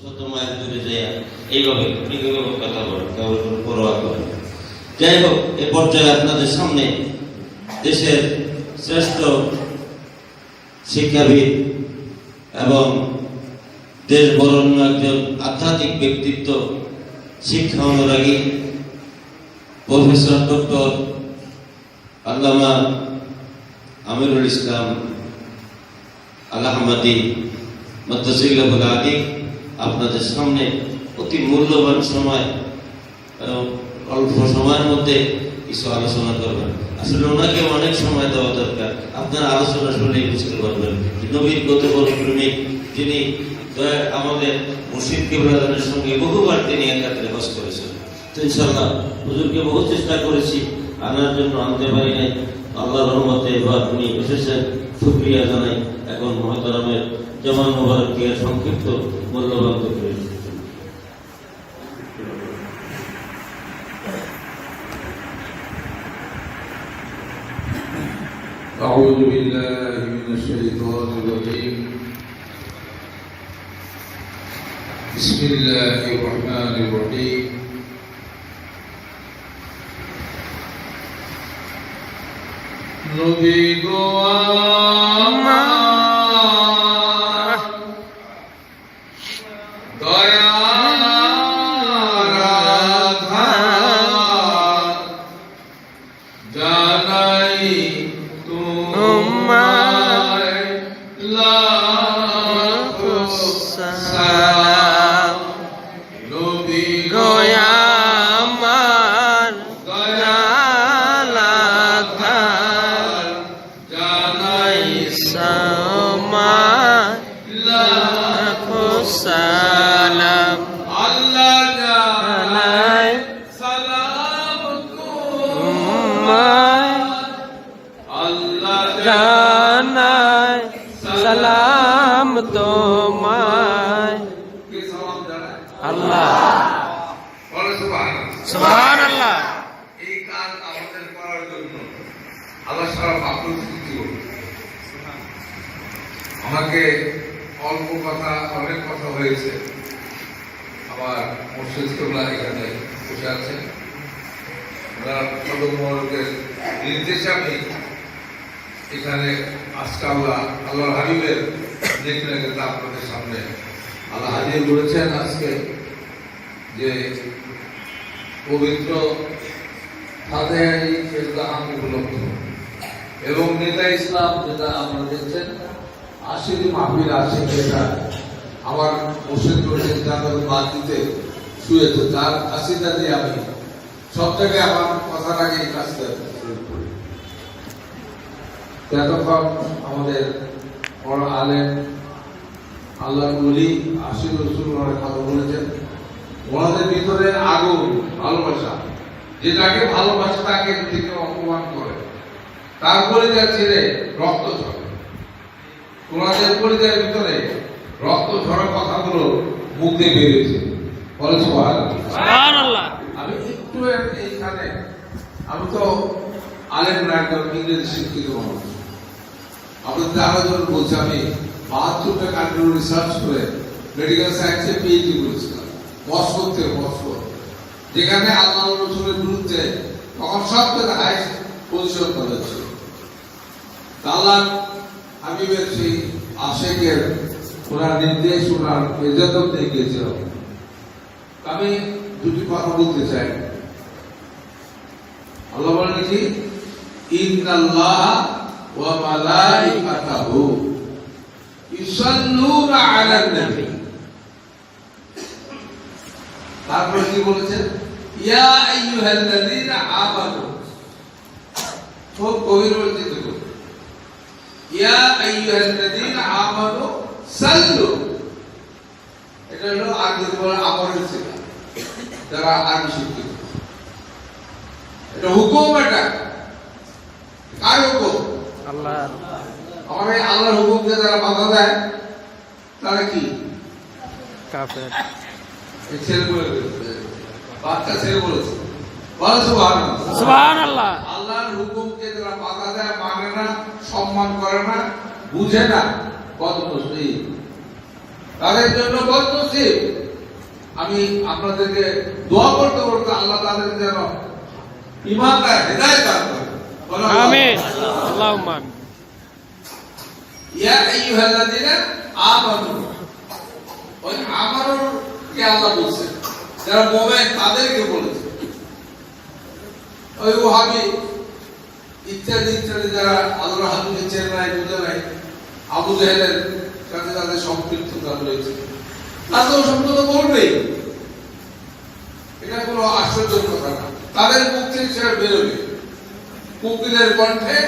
শত মাইল দূরে এইভাবে এইভাবে কথা যাই হোক এ পর্যায়ে আপনাদের সামনে দেশের শ্রেষ্ঠ শিক্ষাবিদ এবং দেশ বরণ্য একজন আধ্যাত্মিক ব্যক্তিত্ব, শিক্ষা অনুরাগী প্রফেসর ডক্টর আল্লামা আমিরুল ইসলাম আল্লাহমাদি মদ্দাসিল্লাহুল আদি আপনাদের সামনে অতি মূল্যবান সময় অল্প সময়ের মধ্যে কিছু আলোচনা করবেন। আসলে ওনাকে অনেক সময় দেওয়া দরকার। আপনার আলোচনা শুনলেই বুঝতে পারবেন। কত বড় প্রেমিক যিনি আমাদের মুর্শিদ কেবলাদানের সঙ্গে বহুবার তিনি একাত্রে বাস করেছেন। তো ইনশাল্লাহ হুজুরকে বহু চেষ্টা করেছি, আনার জন্য আনতে পারি নাই। আল্লাহ রহমতে এবার উনি এসেছেন। শুক্রিয়া জানাই এখন মহতারামের জামান মোবারককে সংক্ষিপ্ত মূল্যবান করে أعوذ بالله من الشيطان الرجيم بسم الله الرحمن الرحيم নবী সালাম। আল্লাহ আলাই সালাম। উম্মায় আল্লাহ জানাই সালাম তোমায়। জানায় আল্লাহ। সুবহানাল্লাহ। সুবহানাল্লাহ এই কাজ আমাদের করার জন্য আল্লাহ সারা আমাকে অল্প কথা, অনেক কথা হয়েছে। আমার মুর্শিদ এখানে বসে আছেন ওনার কদম আমি এখানে আজকে আল্লাহ আল্লাহ হাবিবের দেখলেন কিন্তু আপনাদের সামনে আল্লাহ হাবিব বলেছেন আজকে যে পবিত্র ফাতেহাই যেটা আমি উপলব্ধ। এবং নেতা ইসলাম যেটা আপনারা দেখছেন আশির মাহফিল আশিক যেটা আমার মুর্শিদ করেছেন তাদের বাদ দিতে শুয়েছে তার আশিটা দিয়ে আমি সব জায়গায় আমার কথার আগে কাজটা এতক্ষণ আমাদের বড় আলেম আল্লাহ উলি আশির রসুল ওনার কথা বলেছেন, ওনাদের ভিতরে আগুন, ভালোবাসা, যেটাকে ভালোবাসে তাকে থেকে অপমান করে। তারপরে যা ছেড়ে রক্ত ঝরে। ওনাদের পরিচয়ের ভিতরে রক্ত ঝরা কথাগুলো মুখ দিয়ে বেরিয়েছে বলে আমি একটু এইখানে আমি তো আলেম না একজন ইংরেজি শিক্ষিত মানুষ। আপনাদের আরও জন বলছে আমি বাহাত্তরটা কান্ট্রি রিসার্চ করে মেডিকেল সায়েন্সে পিএইচডি করেছিলাম। মস্কো থেকে মস্কো যেখানে আল্লাহ রসুলের বিরুদ্ধে তখন সব থেকে হাইস্ট পজিশন করেছে আল্লাহ হাবিবের সেই আশেকের ওনার নির্দেশ, ওনার নিয়ে আমি দুটি কথা বলতে চাই। আল্লাহ বলেন কি? ইন্নাল্লাহ ওয়া মালাইকাতাহু আলান নবী। তারপরে কি বলেছেন? ইয়া আইয়ুহাল্লাযীনা আমানু। খুব গভীর দেখুন ইয়া আইয়ুহাল্লাযীনা আমানু সাল্লু। এটা হলো বলে যারা শিক্ষিত। এটা হুকুম এটা। কার হুকুম? আল্লাহ আমার এই আল্লাহর হুকুমকে যারা বাধা দেয় তারা কি? কাফের। ছেলে বলে। বাচ্চা ছেলে বলেছে। বলে সুবহানাল্লাহ। সুবহানাল্লাহ। আল্লাহর হুকুমকে যারা বাধা দেয় মানে না সম্মান করে না বুঝে না কত মুসলিম তাদের জন্য বদনসিব। আমি আপনাদেরকে দোয়া করতে করতে আল্লাহ তাদের যেন দান করে। আমিন। আল্লাহুম্মা ইয়া আইয়ুহাল্লাযীনা আমানু। ওই আমানুর কে আল্লাহ বলছে? যারা মুমিন তাদেরকে বলেছে। ওই ওহাবি ইত্যাদি ইত্যাদি যারা আল্লাহ হাবিবের চেনে নাই নাই, আবু জাহেলের সাথে তাদের সম্পৃক্ততা রয়েছে। তাদের সম্পর্ক করবেই এটা কোনো আশ্চর্যের কথা না। তাদের থেকে সেটা বেরোবে। কুকিলের কণ্ঠে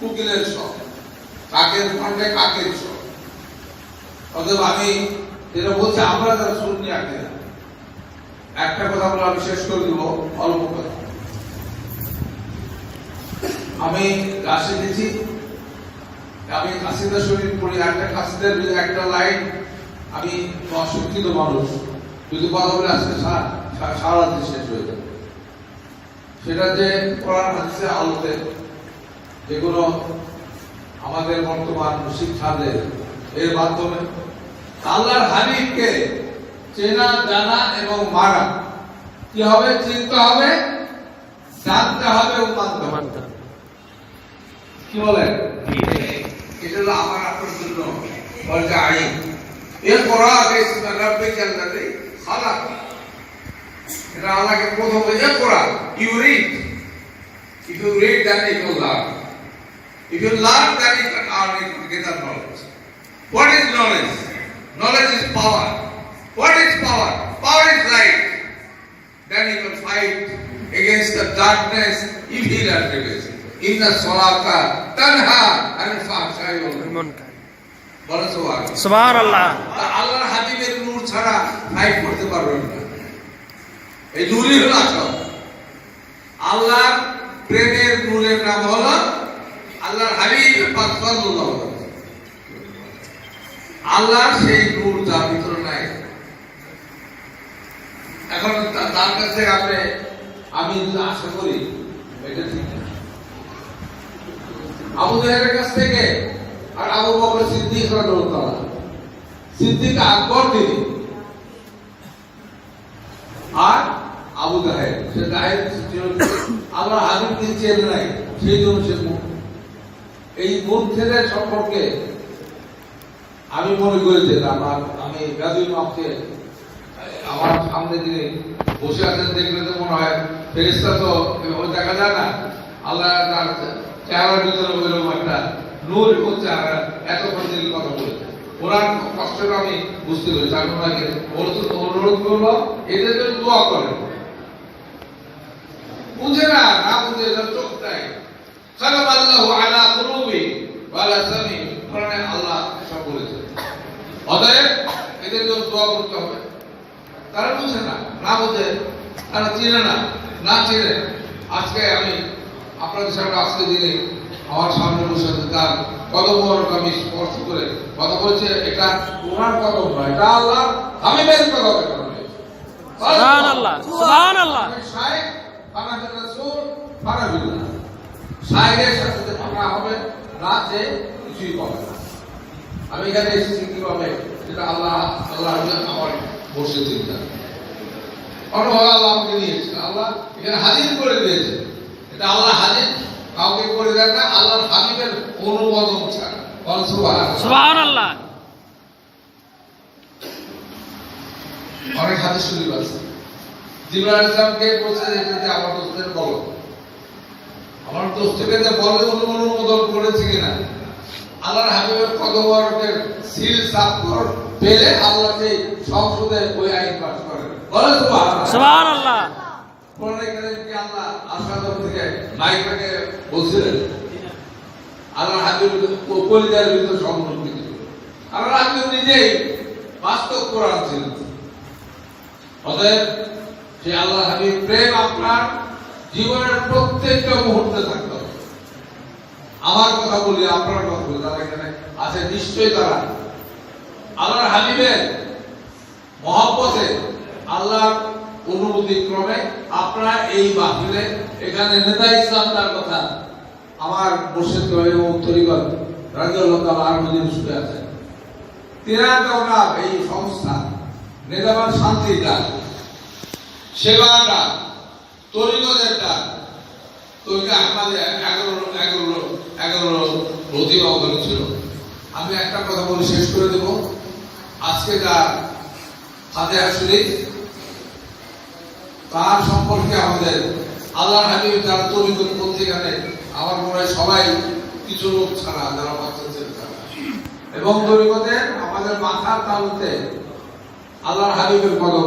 কুকিলের সব কাকের কণ্ঠে কাকের সব অতএব আমি যেটা বলছি, আমরা যারা শুনি আগে একটা কথা বলে আমি শেষ করে দিব, অল্প কথা আমি কাশি দিচ্ছি আমি কাশিদা শরীর পড়ি, একটা কাশিদের একটা লাইন আমি অশিক্ষিত মানুষ। যদি কথা বলে, আজকে সারা রাত্রি শেষ হয়ে যাবে। সেটা যে কোরআন হাদিসের আলোতে যেগুলো আমাদের বর্তমান শিক্ষাদের এর মাধ্যমে আল্লাহর হাবিবকে চেনা, জানা এবং মানা। কি হবে? চিনতে হবে, জানতে হবে ও মানতে হবে। কি বলেন এটা হলো আমার আপনার জন্য বলতে আই এর পড়া বিসমি রাব্বিকাল লাযী খালাক এটা আল্লাহকে প্রথম এ পড়া you read if you read then you will learn if you learn then you can earn it get knowledge what is knowledge knowledge is power what is power power is light then you can fight against the darkness, evil activities. Inna Salata tanha anil fahsai wal munkar. মুনকার। বলো সুবহান সুবহানাল্লাহ আল্লাহর হাবিবের নূর ছাড়া fight করতে পারবেন না এই নূরই হলো আসল আল্লাহর প্রেমের নূরের নাম হলো আল্লাহর হাবিব পাক সাল্লাল্লাহু আলাইহি ওয়াসাল্লাম। সেই নূর যার ভিতরে নাই এখন তার কাছে আপনি আমি যদি আশা করি এটা ঠিক। আবু জাহেলের কাছ থেকে আর আবু বকর সিদ্দিক রাদিয়াল্লাহু সিদ্দিক আকবর তিনি। আর আবু জাহেল সে জাহেল আল্লাহ হাবিব তিনি চেন নাই। সেই জন্য সে এই মূর্খেদের সম্পর্কে আমি মনে করি যে আমার আমি গাজী মাপকে আমার সামনে যিনি বসে আছেন দেখলে তো মনে হয় ফেরিস্তা তো দেখা যায় না। আল্লাহ তার চেহারার ভিতরে ওইরকম একটা নূর হচ্ছে আর এতক্ষণ তিনি কথা বলেছে। ওনার কষ্টটা আমি বুঝতে পেরেছি। আমি ওনাকে অনুরোধ করব এদের জন্য দোয়া করেন। বুঝে না না বুঝে এটা চোখ দেয়। সালাম আল্লাহ আলা কুলুবি ওয়ালা সামি কোরআনে আল্লাহ সব বলেছে। অতএব এদের জন্য দোয়া করতে হবে। তারা বুঝে না না বুঝে, তারা চিনে না না চিনে। আজকে আমি আপনাদের সামনে আজকে দিনে আমার সামনে বসে আছে তার কদম মোবারক আমি স্পর্শ করে কথা বলছে এটা ওনার কদম নয় এটা আল্লাহ আমি বের কদম এটা নয়। সুবহানাল্লাহ সুবহানাল্লাহ আমি শায়েখ, বাংলাদেশের রাসূল, বারাবিল্লাহ। শায়েখের সাথে যে হবে না যে কিছুই পাবে না। আমি এখানে এসেছি কীভাবে যেটা আল্লাহ আল্লাহ আমার বসে চিন্তা অন্যভাবে আল্লাহ আমাকে নিয়েছে আল্লাহ এখানে হাজির করে দিয়েছে এটা আল্লাহ হাজির কাউকে করে দেন না আল্লাহর হাবিবের অনুমোদন ছাড়া। সুবহানাল্লাহ। অনেক হাদিস শরীফ আছে। জিবরাইল ইসলামকে বলছে যে আমার দোস্তের বলো? আমার দোস্তকে যে বলে অনুমোদন করেছে কিনা? আল্লাহর হাবিবের কদমরকের সিল সাক্ষর পেলে আল্লাহ যে সংসদে ওই আইন পাস করেন। বলে সুবহানাল্লাহ। সুবহানাল্লাহ। আল্লাহ আল্লাহ আল্লাহ আল্লাহ জীবনের প্রত্যেকটা মুহূর্তে থাকতে আমার কথা বলি, আপনার কথা বলি তারা এখানে আছে নিশ্চয়ই তারা। আল্লাহর হাবিবের মহব্বতে আল্লাহর অনুমতি ক্রমে আপনারা এই বাহিরে এখানে নেতা ইসলাম তার কথা আমার মুর্শিদ এবং তরিগত রাজিউল্লাহ তাআলা আর মদিন শুয়ে আছেন। তিনাকে ওনার এই সংস্থা নেতাবান শান্তির ডাক সেবার ডাক তরিকদের ডাক তরিকা আমাদের এগারো এগারো এগারো প্রতিভা ছিল। আমি একটা কথা বলে শেষ করে দেব। আজকে যার হাতে আসলে তার সম্পর্কে আমাদের আল্লাহ হাবিব তার তরিকত পত্রিকাতে আমার মনে হয় সবাই কিছু লোক ছাড়া যারা ছাড়া এবং তরিকতে আমাদের মাথার তালুতে আল্লাহর হাবিবের কদম